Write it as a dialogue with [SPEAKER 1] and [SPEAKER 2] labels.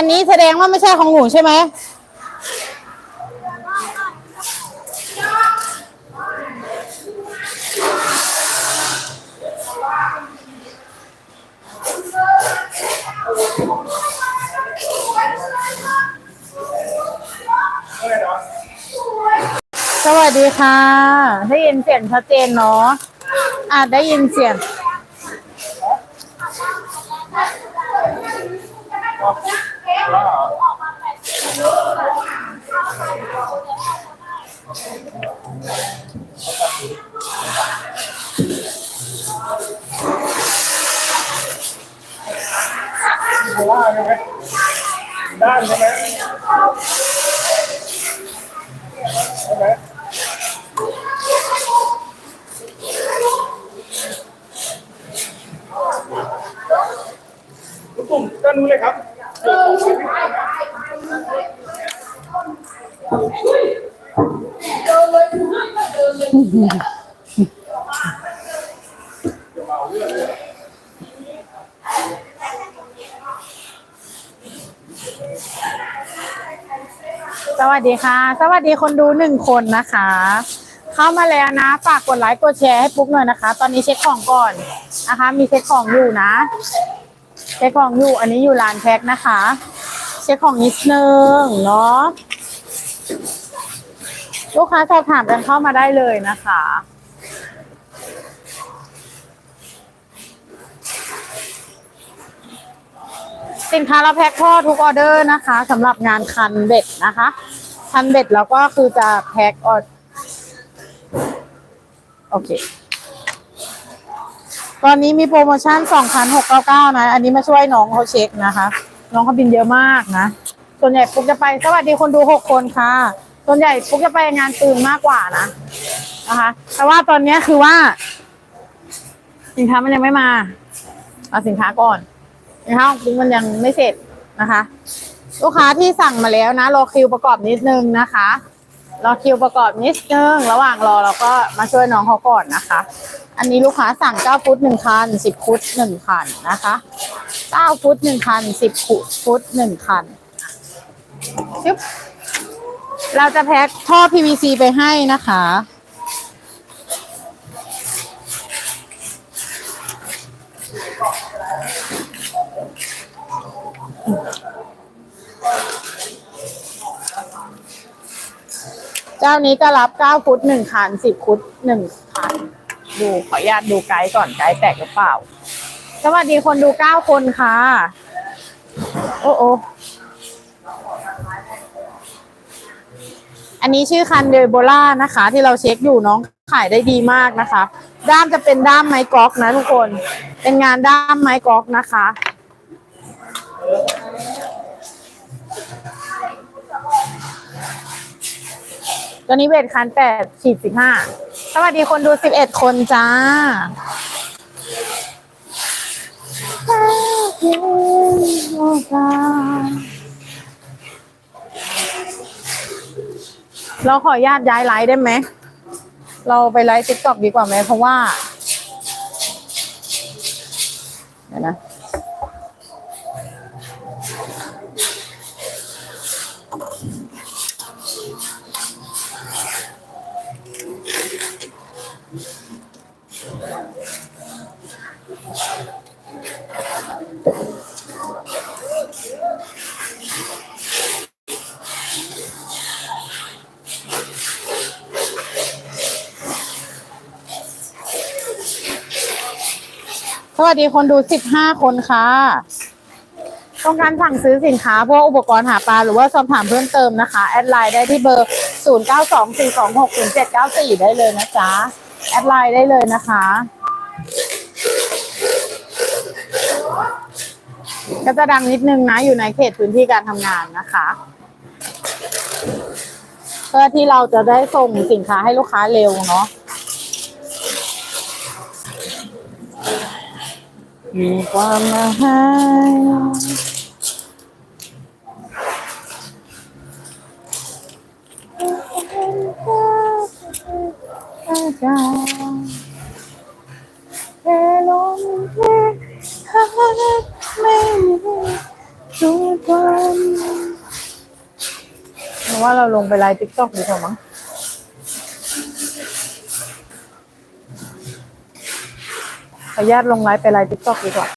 [SPEAKER 1] อันนี้แสดงว่าไม่ใช่ของหนูใช่ไหม สวัสดีค่ะ ได้ยินเสียงชัดเจนเนาะอะได้ยินเสียง
[SPEAKER 2] ว่าใช่ไหมด้านใช่ไหมใช่ไหมลูกตุ่มด้านนู้นเลยครับ
[SPEAKER 1] สวัสดีค่ะ สวัสดีคนดูหนึ่งคนนะคะ เข้ามาแล้วนะ ฝากกดไลค์กดแชร์ให้ปุ๊กหน่อยนะคะ ตอนนี้เช็คของก่อนนะคะ มีเช็คของอยู่นะ เช็คของอยู่อันนี้อยู่ร้านแพ็คนะคะ เช็คของนิดนึงเนาะลูกค้าสอบถามกันเข้ามาได้เลยนะคะสินค้าเราแพ็คท่อทุกออเดอร์นะคะสำหรับงานคันเบ็ดนะคะ คันเบ็ดแล้วก็คือจะแพ็คออโอเค ตอนนี้มีโปรโมชั่น 2,699 นะ อันนี้มาช่วยน้องเขาเช็คนะคะ น้องเขาบินเยอะมากนะ ส่วนใหญ่ปุ๊กจะไป สวัสดีคนดู 6 คนค่ะ ส่วนใหญ่ปุ๊กจะไปงานปืนมากกว่านะ นะคะ แต่ว่าตอนนี้คือว่า สินค้ามันยังไม่มา เอาสินค้าก่อนนะคะของปุ๊กมันยังไม่เสร็จนะคะ ลูกค้าที่สั่งมาแล้วนะ รอคิวประกอบนิดนึงนะคะ รอคิวประกอบนิดนึง ระหว่างรอเราก็มาช่วยน้องเขาก่อนนะคะ อันนี้ลูกค้าสั่ง9ฟุต1คัน10ฟุต1คันนะคะ9ฟุต1คัน10ฟุตฟุต1คันชึบเราจะแพ็คท่อ PVC ไปให้นะคะ เจ้านี้ก็รับ 9 ฟุต1คัน10 ฟุต1 ดูขออนุญาตดูไกด์ก่อนไกด์แตกหรือเปล่า สวัสดีคนดู9คนค่ะ โอ้โออันนี้ชื่อคันเดโบล่านะคะ ที่เราเช็คอยู่น้องขายได้ดีมากนะคะ ด้ามจะเป็นด้ามไม้กอกนะทุกคน เป็นงานด้ามไม้กอกนะคะ ตัวนี้เวทคันแปดขีดสิบห้า สวัสดีคนดูสิบเอ็ดคนจ้า เราขออนุญาตย้ายไลฟ์ได้ไหม เราไปไลฟ์ติ๊กต็อกดีกว่าไหมเพราะว่าเดี๋ยวนะ วัสดีคนดู15คนค่ะ ต้องการสั่งซื้อสินค้าพวกอุปกรณ์หาปลาหรือว่าสอบถามเพิ่มเติมนะคะ แอดไลน์ได้ที่เบอร์ 0924260794 ได้เลยนะจ๊ะ แอดไลน์ได้เลยนะคะก็จะดังนิดนึงนะ อยู่ในเขตพื้นที่การทำงานนะคะ เพื่อที่เราจะได้ส่งสินค้าให้ลูกค้าเร็วเนาะ มีความหมายใจแค่ลมเพลงขาดไม่มีทุดวันเพราะว่าเราลงไปไลฟ์ทิกต็อกดีกว่ามั้ง ญาตลงไลฟ์ไปไลฟ์ติ๊กต็อกดีกว่า